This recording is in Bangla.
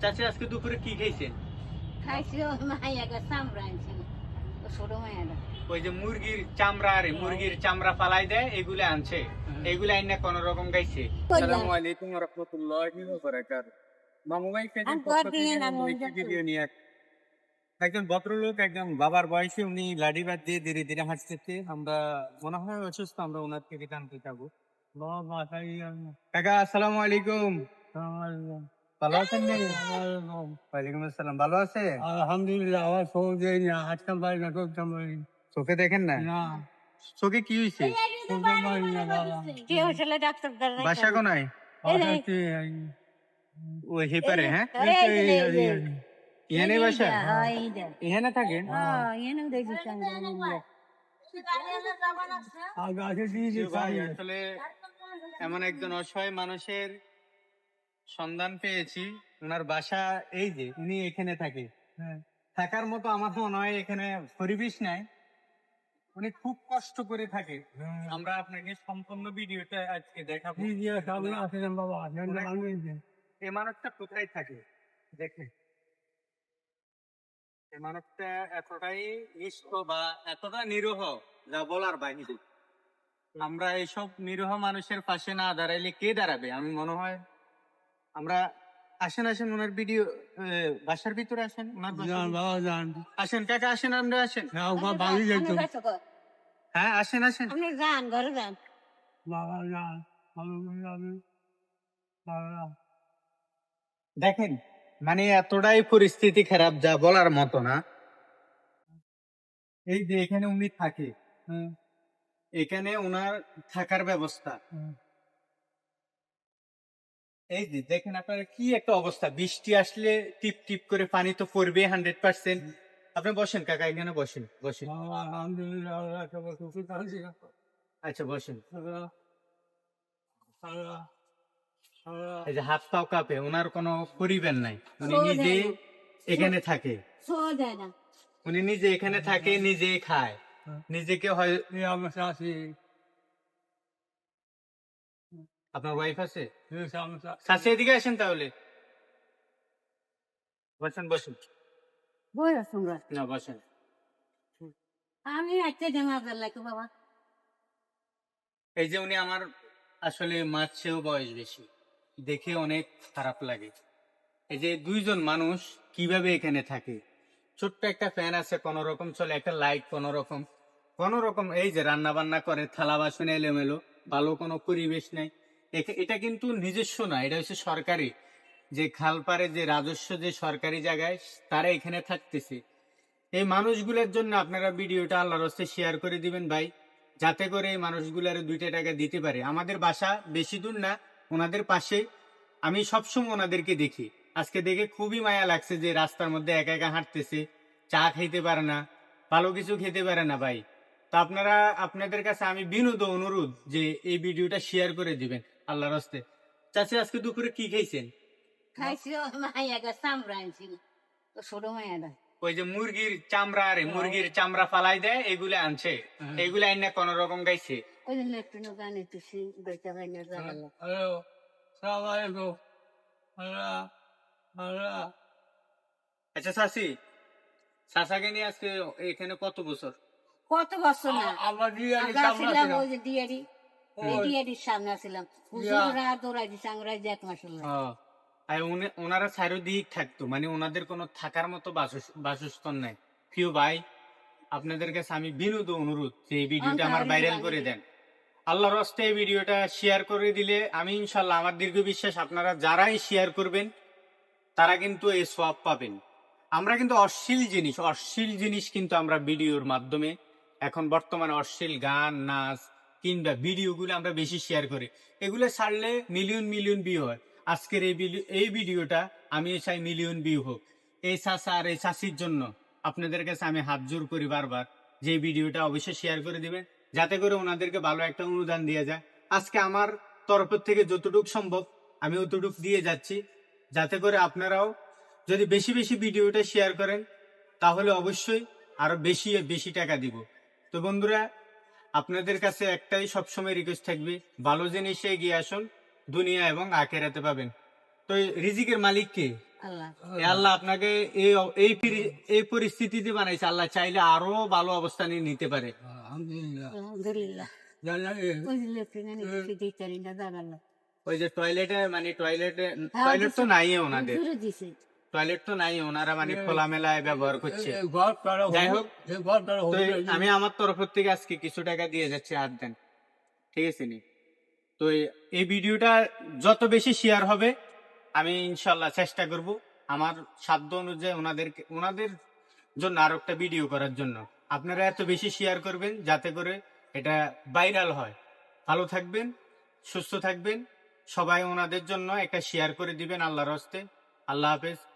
চাচি আজকে দুপুরে কি খেয়েছেন খাইছি ও মাইয়াকে চামড়া ও ছোট মাইয়াটা ওই যে মুরগির চামড়া আরে মুরগির চামড়া ফালাই দেয় এগুলো আনছে। এগুলো আইনা কোন রকম গাইছে আসসালামু আলাইকুম ওয়া রাহমাতুল্লাহি ওয়া বারাকাতুহু। মামু ভাই পক্ষ। ভিডিও নিয়ে একজন ভদ্রলোক একজন বাবার বয়সে উনি লাঠি বাদ দিয়ে ধীরে ধীরে হাঁটতেছে। আমরা মনে হয় অসুস্থ আমরা ওনার থেকে জানতে যাব কাকা আসসালামু আলাইকুম। ভালো আছেন ওয়ালাইকুম আসসালাম। ভালো আছে আলহামদুলিল্লাহ আমার ফোন দেয় না। হাঁটতাম পারি না পারি। চোখে দেখেন না? না। চোখে কি হয়েছে কে হয়েছিল ডাক্তার বাসা কোনায়? ওই হেপারে হ্যাঁ। এখানে বাসা। এখানে থাকেন? হ্যাঁ, আসলে এমন একজন অসহায় মানুষের সন্ধান পেয়েছি। ওনার বাসা এই যে উনি এখানে থাকে। হ্যাঁ। থাকার মতো আমার মনে হয় এখানে পরিবেশ নাই। উনি খুব কষ্ট করে থাকে। আমরা আপনাকে সম্পূর্ণ ভিডিওটা আজকে দেখাবো। এই মানুষটা কোথায় থাকে? দেখে এই মানুষটা এতটাই নিষ্ঠ বা এতটা নিরহ যা বলার বাইরে আমরা এইসব নিরহ মানুষের পাশে না দাঁড়াইলে কে দাঁড়াবে? আমি মনে হয় আমরা আসেন আসেন ওনার ভিডিও বাসার ভিতরে আসেন ওনার যান বাবা যান। আসেন কাকা আসেন আমরা আসেন। না ওমা ব্যস্ত কর। হ্যাঁ আসেন আসেন। আপনি যান ঘরে যান। বাবা যান। দেখেন মানে এতটাই পরিস্থিতি খারাপ যা বলার মতো না। এই যে এখানে উনি থাকে হ্যাঁ, এখানে ওনার থাকার ব্যবস্থা। হ্যাঁ। এই যে দেখেন আপনার কি একটা অবস্থা? বৃষ্টি আসলে টিপ টিপ করে পানি তো পড়বে হান্ড্রেড পার্সেন্ট আপনি বসেন কাকা এখানে বসেন বসেন। আচ্ছা বসেন। এই যে হাত পাও কাঁপে ওনার কোনো পরিবার নাই। উনি নিজে এখানে থাকে। উনি নিজে এখানে থাকে নিজেই খায়। নিজেকে হয় আপনার ওয়াইফ আছে? শাশি শাশি এদিকে আসেন তাহলে। বসেন বসেন। বই তোমরা না বসেন। আমি একটা জামা লাগতো বাবা। এই যে উনি আমার আসলে মার চেয়েও বয়স বেশি। দেখে অনেক খারাপ লাগে। এই যে দুইজন মানুষ কীভাবে এখানে থাকে? ছোট্ট একটা ফ্যান আছে কোন রকম চলে একটা লাইট কোন রকম কোন রকম এই যে রান্না বান্না করে থালা বাসন এলোমেলো ভালো কোনো পরিবেশ নেই। এটা কিন্তু নিজস্ব না, এটা হচ্ছে সরকারি। যে খালপাড়ে যে রাজস্ব যে সরকারি জায়গায়, তারা এখানে থাকতেছে। এই মানুষগুলোর জন্য আপনারা ভিডিওটা আল্লাহর হস্তে শেয়ার করে দিবেন ভাই, যাতে করে এই মানুষগুলার দুইটা টাকা দিতে পারে। আমাদের বাসা বেশি দূর না, ওনাদের পাশে। আমি সবসময় ওনাদেরকে দেখি। আজকে দেখে খুবই মায়া লাগছে যে রাস্তার মধ্যে একা একা হাঁটতেছে, চা খাইতে পারে না, ভালো কিছু খেতে পারে না ভাই। তো আপনারা, আপনাদের কাছে আমি বিনোদ অনুরোধ যে এই ভিডিওটা শেয়ার করে দিবেন। আল্লাহর হস্তে। চাচি আজকে দুপুরে কি খেয়েছেন খাইছি চামড়া আনছিল। ছোট মাইয়াটা ওই যে মুরগির চামড়া আরে মুরগির চামড়া ফালাই দেয় এগুলো আনছে। এগুলো আইনা কোন রকম গাইছে ওই জন্য একটু গান একটু বেচা হয় না হ্যালো সালাম আলাইকুম। আল্লাহ আল্লাহ আচ্ছা চাচি চাচাকে নিয়ে আজকে এখানে কত বছর? কত বছর না? আমার ওই যে ডিয়ারি ডিয়ারির সামনে ছিলাম হুজুরা দৌড়াই দিচ্ছে আমরা এক মাস হলো। আর ওনারা চারিদিক থাকতো। মানে ওনাদের কোনো থাকার মতো বাসস্থান নাই। প্রিয় ভাই আপনাদের কাছে আমি বিনোদ অনুরোধ যে এই ভিডিওটা আমার ভাইরাল করে দেন। আল্লাহর হস্তে এই ভিডিওটা শেয়ার করে দিলে আমি ইনশাল্লাহ আমার দীর্ঘ বিশ্বাস আপনারা যারাই শেয়ার করবেন তারা কিন্তু এই সোয়াব পাবেন। আমরা কিন্তু অশ্লীল জিনিস অশ্লীল জিনিস কিন্তু আমরা ভিডিওর মাধ্যমে এখন বর্তমানে অশ্লীল গান নাচ কিংবা ভিডিওগুলো আমরা বেশি শেয়ার করি। এগুলো ছাড়লে মিলিয়ন মিলিয়ন ভিউ হয়। আজকের এই এই ভিডিওটা আমি চাই মিলিয়ন ভিউ হোক। এই চাষা আর এই চাষির জন্য আপনাদের কাছে আমি হাত জোর করি বারবার। যে ভিডিওটা অবশ্যই শেয়ার করে দিবেন, যাতে করে ওনাদেরকে ভালো একটা অনুদান দিয়ে যায়। আজকে আমার তরফের থেকে যতটুকু সম্ভব আমি অতটুকু দিয়ে যাচ্ছি। যাতে করে আপনারাও যদি বেশি বেশি ভিডিওটা শেয়ার করেন, তাহলে অবশ্যই আরও বেশি বেশি টাকা দিব। তো বন্ধুরা আপনাদের কাছে একটাই সবসময় রিকোয়েস্ট থাকবে ভালো জিনিসে এগিয়ে আসুন দুনিয়া এবং আখেরাতে পাবেন। তো এই রিজিকের মালিক কে? আল্লাহ। আপনাকে এই এই এই পরিস্থিতিতে বানাইছে। আল্লাহ চাইলে আরও ভালো অবস্থানে নিতে পারে। আলহামদুলিল্লাহ। আলহামদুলিল্লাহ। ওই যে টয়লেটে মানে টয়লেটে টয়লেট তো নাই ওনাদের। টয়লেট তো নাই ওনারা মানে খোলামেলায় ব্যবহার করছে। যাই হোক, আমি আমার তরফ থেকে আজকে কিছু টাকা দিয়ে যাচ্ছি আর দেন। ঠিক আছে নি? তো এই- এই ভিডিওটা যত বেশি শেয়ার হবে আমি ইনশাল্লাহ চেষ্টা করব আমার সাধ্য অনুযায়ী ওনাদেরকে ওনাদের জন্য আর একটা ভিডিও করার জন্য। আপনারা এত বেশি শেয়ার করবেন যাতে করে এটা ভাইরাল হয়। ভালো থাকবেন সুস্থ থাকবেন সবাই ওনাদের জন্য একটা শেয়ার করে দিবেন আল্লাহর হস্তে। আল্লাহ হাফেজ।